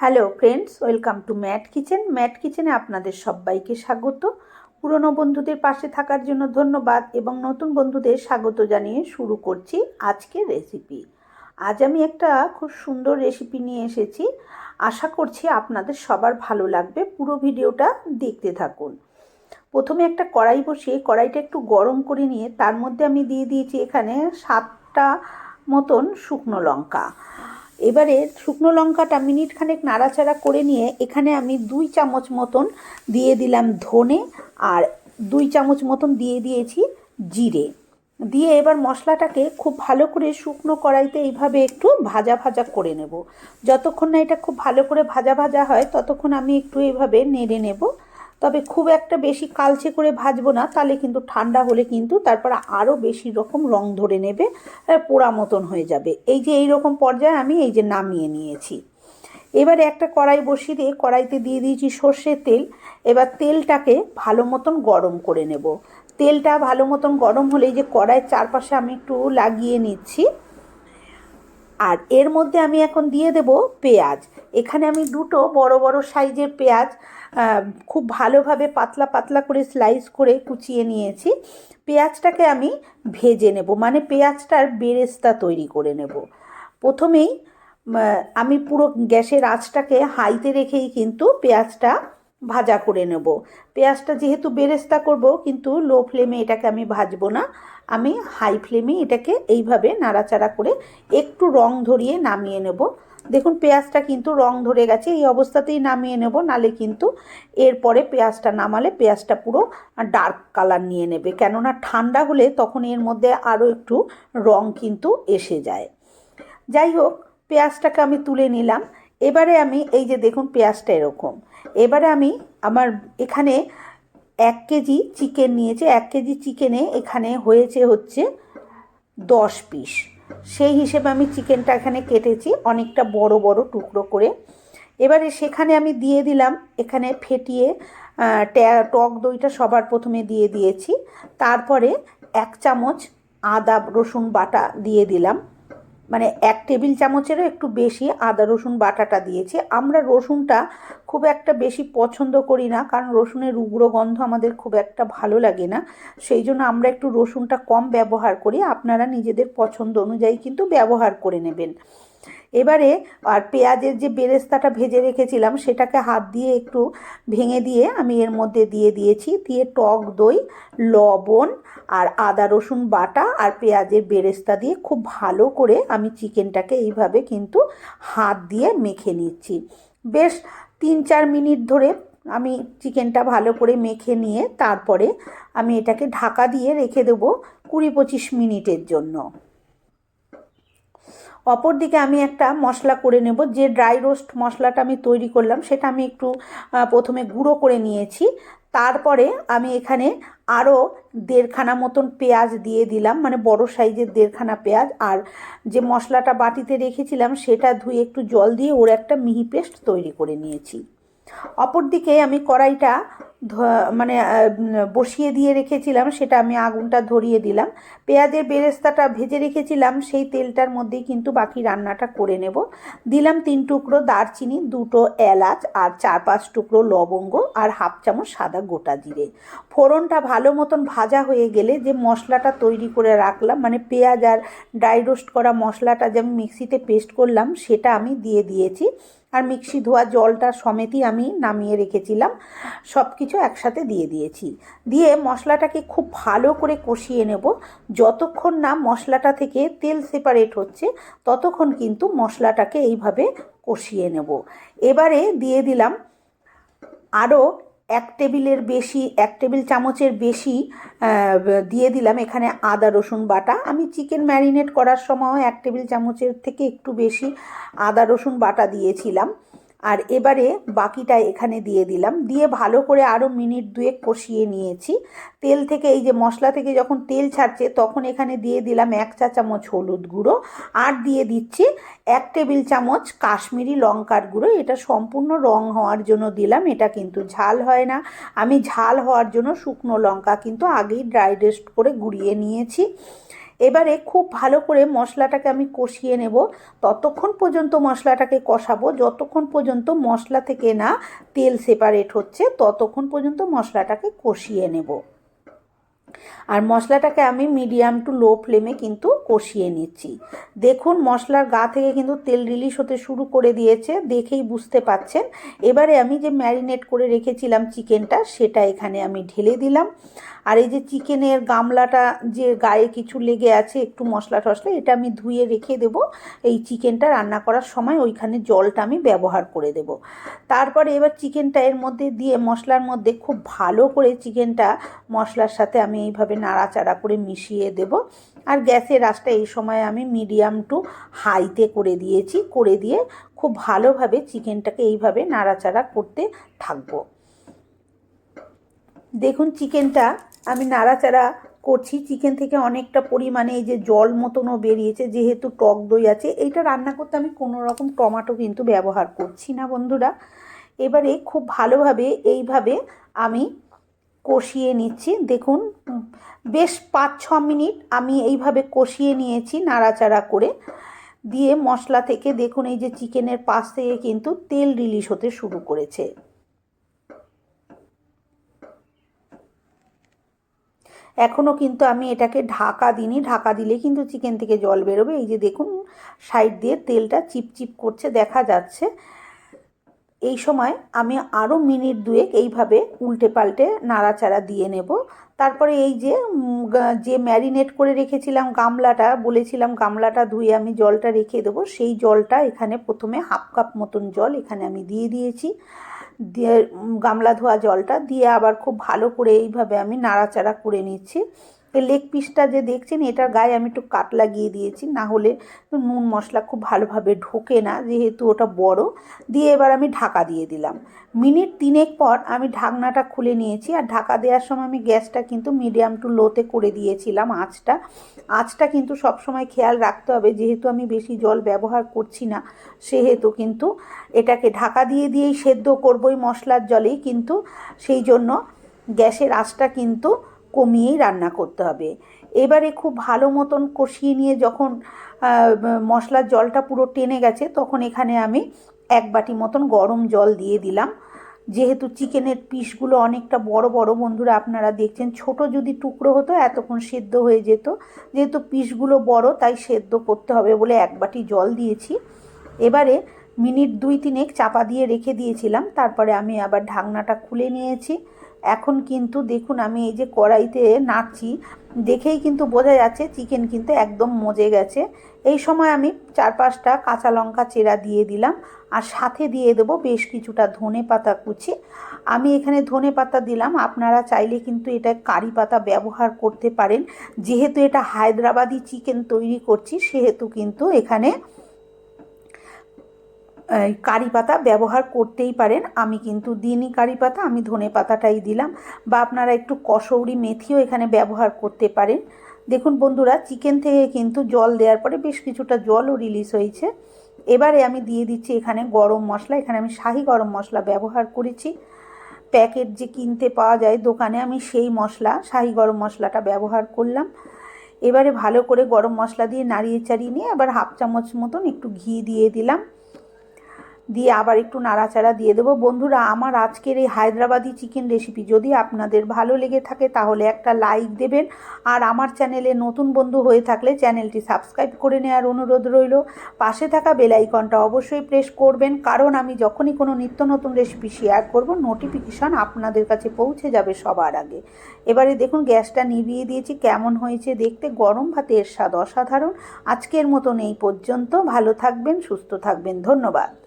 Hello friends, welcome to Matt kitchen. Matt কিচেনে আপনাদের সবাইকে স্বাগত। পুরনো বন্ধুদের পাশে থাকার জন্য ধন্যবাদ এবং নতুন বন্ধুদের স্বাগত জানিয়ে শুরু করছি আজকের রেসিপি। আজ আমি একটা খুব সুন্দর রেসিপি নিয়ে এসেছি। আশা করছি আপনাদের সবার ভালো লাগবে। পুরো ভিডিওটা দেখতে থাকুন। প্রথমে একটা কড়াই বসিয়ে, কড়াইটা একটু গরম করে নিয়ে তার মধ্যে আমি দিয়ে দিয়েছি এখানে সাতটা মতন শুকনো লঙ্কা। এবারে শুকনো লঙ্কাটা মিনিট খানেক নাড়াচাড়া করে নিয়ে এখানে আমি দুই চামচ মতন দিয়ে দিলাম ধনে আর দুই চামচ মতন দিয়ে দিয়েছি জিরে। দিয়ে এবার মশলাটাকে খুব ভালো করে শুকনো কড়াইতে এইভাবে একটু ভাজা ভাজা করে নেব। যতক্ষণ না এটা খুব ভালো করে ভাজা ভাজা হয়, ততক্ষণ আমি একটু এইভাবে নেড়ে নেব। তবে খুব একটা বেশি কালচে করে ভাজবো না, তাহলে কিন্তু ঠান্ডা হলে কিন্তু তারপর আরও বেশি রকম রং ধরে নেবে পোড়া মতন হয়ে যাবে। এই যে এই রকম পর্যায়ে আমি এই যে নামিয়ে নিয়েছি। এবারে একটা কড়াই বসিয়ে দিয়ে, কড়াইতে দিয়ে দিয়েছি সর্ষের তেল। এবার তেলটাকে ভালো মতন গরম করে নেব। তেলটা ভালো মতন গরম হলে এই যে কড়াইয়ের চারপাশে আমি একটু লাগিয়ে নিচ্ছি। আর এর মধ্যে আমি এখন দিয়ে দেব পেঁয়াজ। এখানে আমি দুটো বড় বড় সাইজের পেঁয়াজ খুব ভালোভাবে পাতলা পাতলা করে স্লাইস করে কুচিয়ে নিয়েছি। পেঁয়াজটাকে আমি ভেজে নেব মানে পেঁয়াজটার বেরেস্তা তৈরি করে নেব। প্রথমেই আমি পুরো গ্যাসের আঁচটাকে হাইতে রেখেই কিন্তু পেঁয়াজটা ভাজা করে নেব। পেঁয়াজটা যেহেতু বেরেস্তা করব, কিন্তু লো ফ্লেমে এটাকে আমি ভাজবো না। আমি হাই ফ্লেমে এটাকে এইভাবে নাড়াচাড়া করে একটু রং ধরিয়ে নামিয়ে নেব। দেখুন, পেঁয়াজটা কিন্তু রং ধরে গেছে, এই অবস্থাতেই নামিয়ে নেব, নালে কিন্তু এরপরে পেঁয়াজটা নামালে পেঁয়াজটা পুরো ডার্ক কালার নিয়ে নেবে। কেননা ঠান্ডা হলে তখন এর মধ্যে আরও একটু রং কিন্তু এসে যায়। যাই হোক, পেঁয়াজটাকে আমি তুলে নিলাম। এবারে আমি এই যে দেখুন পেঁয়াজটা এরকম। এবারে আমি আমার এখানে এক কেজি চিকেন নিয়েছে। এক কেজি চিকেনে এখানে হয়েছে হচ্ছে দশ পিস। সেই হিসেবে আমি চিকেনটা এখানে কেটেছি অনেকটা বড় বড় টুকরো করে। এবারে সেখানে আমি দিয়ে দিলাম, এখানে ফেটিয়ে টক দইটা সবার প্রথমে দিয়ে দিয়েছি। তারপরে এক চামচ আদা রসুন বাটা দিয়ে দিলাম। মানে এক টেবিল চামচেরও একটু বেশি আদা, রসুন বাটাটা দিয়েছি। আমরা রসুনটা খুব একটা বেশি পছন্দ করি না, কারণ রসুনের উগ্র গন্ধ আমাদের খুব একটা ভালো লাগে না। সেই জন্য আমরা একটু রসুনটা কম ব্যবহার করি। আপনারা নিজেদের পছন্দ অনুযায়ী কিন্তু ব্যবহার করে নেবেন। এবারে আর পেঁয়াজের যে বেরেস্তাটা ভেজে রেখেছিলাম, সেটাকে হাত দিয়ে একটু ভেঙে দিয়ে আমি এর মধ্যে দিয়ে দিয়েছি। দিয়ে টক দই, লবণ আর আদা, রসুন বাটা আর পেঁয়াজের বেরেস্তা দিয়ে খুব ভালো করে আমি চিকেনটাকে এইভাবে কিন্তু হাত দিয়ে মেখে নিচ্ছি। বেশ তিন চার মিনিট ধরে আমি চিকেনটা ভালো করে মেখে নিয়ে তারপরে আমি এটাকে ঢাকা দিয়ে রেখে দেবো কুড়ি পঁচিশ মিনিটের জন্য। অপর দিকে আমি একটা মশলা করে নেব, যে ড্রাই রোস্ট মশলাটা আমি তৈরি করলাম, সেটা আমি একটু প্রথমে গুঁড়ো করে নিয়েছি। তারপরে আমি এখানে আরও দেড়খানা মতন পেঁয়াজ দিয়ে দিলাম মানে বড় সাইজের দেড়খানা পেঁয়াজ। আর যে মশলাটা বাটিতে রেখেছিলাম, সেটা ধুয়ে একটু জল দিয়ে ওর একটা মিহি পেস্ট তৈরি করে নিয়েছি। অপরদিকে আমি কড়াইটা মানে বসিয়ে দিয়ে রেখেছিলাম, সেটা আমি আগুনটা ধরিয়ে দিলাম। পেঁয়াজের বেরেস্তাটা ভেজে রেখেছিলাম, সেই তেলটার মধ্যেই কিন্তু বাকি রান্নাটা করে নেব। দিলাম তিন টুকরো দারচিনি, দুটো এলাচ আর চার পাঁচ টুকরো লবঙ্গ আর হাফ চামচ সাদা গোটা জিরে। ফোড়নটা ভালো মতন ভাজা হয়ে গেলে যে মশলাটা তৈরি করে রাখলাম মানে পেঁয়াজ আর ড্রাই রোস্ট করা মশলাটা যে আমি মিক্সিতে পেস্ট করলাম, সেটা আমি দিয়ে দিয়েছি। আর মিক্সি ধোয়া জলটা সমেতই আমি নামিয়ে রেখেছিলাম। সব কিছু একসাথে দিয়ে দিয়েছি। দিয়ে মশলাটাকে খুব ভালো করে কষিয়ে নেব। যতক্ষণ না মশলাটা থেকে তেল সেপারেট হচ্ছে, ততক্ষণ কিন্তু মশলাটাকে এইভাবে কষিয়ে নেব। এবারে দিয়ে দিলাম আরও এক টেবিলের বেশি, এক টেবিল চামচের বেশি দিয়ে দিলাম এখানে আদা, রসুন বাটা। আমি চিকেন ম্যারিনেট করার সময় এক টেবিল চামচের থেকে একটু বেশি আদা, রসুন বাটা দিয়েছিলাম। আর এবারে বাকিটা এখানে দিয়ে দিলাম। দিয়ে ভালো করে আরও মিনিট দুয়েক কষিয়ে নিয়েছি। তেল থেকে এই যে মশলা থেকে যখন তেল ছাড়ছে, তখন এখানে দিয়ে দিলাম এক চা চামচ হলুদ গুঁড়ো। আর দিয়ে দিচ্ছি এক টেবিল চামচ কাশ্মীরি লঙ্কার গুঁড়ো। এটা সম্পূর্ণ রং হওয়ার জন্য দিলাম। এটা কিন্তু ঝাল হয় না। আমি ঝাল হওয়ার জন্য শুকনো লঙ্কা কিন্তু আগেই ড্রাই রেস্ট করে গুঁড়িয়ে নিয়েছি। এবারে খুব ভালো করে মশলাটাকে আমি কষিয়ে নেব। ততক্ষণ পর্যন্ত মশলাটাকে কষাবো। যতক্ষণ পর্যন্ত মশলা থেকে না তেল সেপারেট হচ্ছে, ততক্ষণ পর্যন্ত মশলাটাকে কষিয়ে নেব। আর মশলাটাকে আমি মিডিয়াম টু লো ফ্লেমে কিন্তু কষিয়ে নিচ্ছি। দেখুন, মশলার গা থেকে কিন্তু তেল রিলিজ হতে শুরু করে দিয়েছে, দেখেই বুঝতে পাচ্ছেন। এবারে আমি যে ম্যারিনেট করে রেখেছিলাম চিকেনটা সেটা এখানে আমি ঢেলে দিলাম। আর এই যে চিকেনের গামলাটা যে গায়ে কিছু লেগে আছে, একটু মশলা টশলা এটা আমি ধুয়ে রেখে দেব। এই চিকেনটা রান্না করার সময় ওইখানে জলটা আমি ব্যবহার করে দেব। তারপরে এবার চিকেনটা এর মধ্যে দিয়ে, মশলার মধ্যে খুব ভালো করে চিকেনটা মশলার সাথে আমি এইভাবে নাড়াচাড়া করে মিশিয়ে দেব। আর গ্যাসের আঁচটা এই সময় আমি মিডিয়াম টু হাইতে করে দিয়েছি। করে দিয়ে খুব ভালোভাবে চিকেনটাকে এইভাবে নাড়াচাড়া করতে থাকব। দেখুন চিকেনটা আমি নাড়াচাড়া করছি। চিকেন থেকে অনেকটা পরিমাণে এই যে জল মতনও বেরিয়েছে, যেহেতু টক দই আছে, এইটা রান্না করতে আমি কোনো রকম টমাটো কিন্তু ব্যবহার করছি না বন্ধুরা। এবারে খুব ভালোভাবে এইভাবে আমি কষিয়ে নিচ্ছি। দেখুন, বেশ পাঁচ ছ মিনিট আমি এইভাবে কষিয়ে নিয়েছি নাড়াচাড়া করে। দিয়ে মশলা থেকে দেখুন, এই যে চিকেনের পাশ থেকে কিন্তু তেল রিলিজ হতে শুরু করেছে। এখনও কিন্তু আমি এটাকে ঢাকা দিইনি। ঢাকা দিলে কিন্তু চিকেন থেকে জল বেরোবে। এই যে দেখুন, সাইড দিয়ে তেলটা চিপচিপ করছে, দেখা যাচ্ছে। এই সময় আমি আরও মিনিট দুয়েক এইভাবে উল্টে পাল্টে নাড়াচাড়া দিয়ে নেব। তারপরে এই যে যে ম্যারিনেট করে রেখেছিলাম গামলাটা, বলেছিলাম গামলাটা ধুয়ে আমি জলটা রেখে দেবো। সেই জলটা এখানে প্রথমে হাফ কাপ মতন জল এখানে আমি দিয়ে দিয়েছি। দিয়ে গামলা ধোয়া জলটা দিয়ে আবার খুব ভালো করে এইভাবে আমি নাড়াচাড়া করে নিচ্ছি। এই লেগ পিসটা যে দেখছেন, এটার গায়ে আমি একটু কাট লাগিয়ে দিয়েছি, না হলে নুন মশলা খুব ভালোভাবে ঢোকে না, যেহেতু ওটা বড়। দিয়ে এবার আমি ঢাকা দিয়ে দিলাম। মিনিট তিনেক পর আমি ঢাকনাটা খুলে নিয়েছি, আর ঢাকা দেওয়ার সময় আমি গ্যাসটা কিন্তু মিডিয়াম টু লোতে করে দিয়েছিলাম আঁচটা। আঁচটা কিন্তু সবসময় খেয়াল রাখতে হবে, যেহেতু আমি বেশি জল ব্যবহার করছি না, সেহেতু কিন্তু এটাকে ঢাকা দিয়ে দিয়েই সেদ্ধ করবই মশলার জলেই, কিন্তু সেই জন্য গ্যাসের আঁচটা কিন্তু কমিয়েই রান্না করতে হবে। এবারে খুব ভালো মতন কষিয়ে নিয়ে যখন মশলার জলটা পুরো টেনে গেছে, তখন এখানে আমি এক বাটি মতন গরম জল দিয়ে দিলাম। যেহেতু চিকেনের পিসগুলো অনেকটা বড় বড়, বন্ধুরা আপনারা দেখছেন, ছোট যদি টুকরো হতো, এতক্ষণ সেদ্ধ হয়ে যেত। যেহেতু পিসগুলো বড়, তাই সেদ্ধ করতে হবে বলে এক বাটি জল দিয়েছি। এবারে মিনিট দুই তিনেক চাপা দিয়ে রেখে দিয়েছিলাম। তারপরে আমি আবার ঢাকনাটা খুলে নিয়েছি। এখন কিন্তু দেখুন, আমি এই যে কড়াইতে নাড়ছি, দেখেই কিন্তু বোঝা যাচ্ছে চিকেন কিন্তু একদম মজে গেছে। এই সময় আমি চার পাঁচটা কাঁচা লঙ্কা চেরা দিয়ে দিলাম আর সাথে দিয়ে দেবো বেশ কিছুটা ধনে পাতা কুচি। আমি এখানে ধনে পাতা দিলাম, আপনারা চাইলে কিন্তু এটা কারি পাতা ব্যবহার করতে পারেন। যেহেতু এটা হায়দ্রাবাদি চিকেন তৈরি করছি, সেহেতু কিন্তু এখানে কারি পাতা ব্যবহার করতেই পারেন। আমি কিন্তু দিনই কারি পাতা, আমি ধনে পাতাটাই দিলাম। বা আপনারা একটু কসৌরি মেথিও এখানে ব্যবহার করতে পারেন। দেখুন বন্ধুরা, চিকেন থেকে কিন্তু জল দেওয়ার পরে বেশ কিছুটা জলও রিলিজ হয়েছে। এবারে আমি দিয়ে দিচ্ছি এখানে গরম মশলা। এখানে আমি শাহি গরম মশলা ব্যবহার করেছি। প্যাকেট যে কিনতে পাওয়া যায় দোকানে, আমি সেই মশলা, শাহি গরম মশলাটা ব্যবহার করলাম। এবারে ভালো করে গরম মশলা দিয়ে নাড়িয়ে চাড়িয়ে নিয়ে আবার হাফ চামচ মতন একটু ঘি দিয়ে দিলাম। দিয়ে আবার একটু নাড়াচাড়া দিয়ে দেবো। বন্ধুরা, আমার আজকের এই হায়দ্রাবাদি চিকেন রেসিপি যদি আপনাদের ভালো লেগে থাকে, তাহলে একটা লাইক দেবেন। আর আমার চ্যানেলে নতুন বন্ধু হয়ে থাকলে চ্যানেলটি সাবস্ক্রাইব করে নেওয়ার অনুরোধ রইল। পাশে থাকা বেলাইকনটা অবশ্যই প্রেস করবেন, কারণ আমি যখনই কোনো নিত্য নতুন রেসিপি শেয়ার করব নোটিফিকেশান আপনাদের কাছে পৌঁছে যাবে সবার আগে। এবারে দেখুন, গ্যাসটা নিভিয়ে দিয়েছি, কেমন হয়েছে দেখতে। গরম ভাতের স্বাদ অসাধারণ। আজকের মতন এই পর্যন্ত। ভালো থাকবেন, সুস্থ থাকবেন। ধন্যবাদ।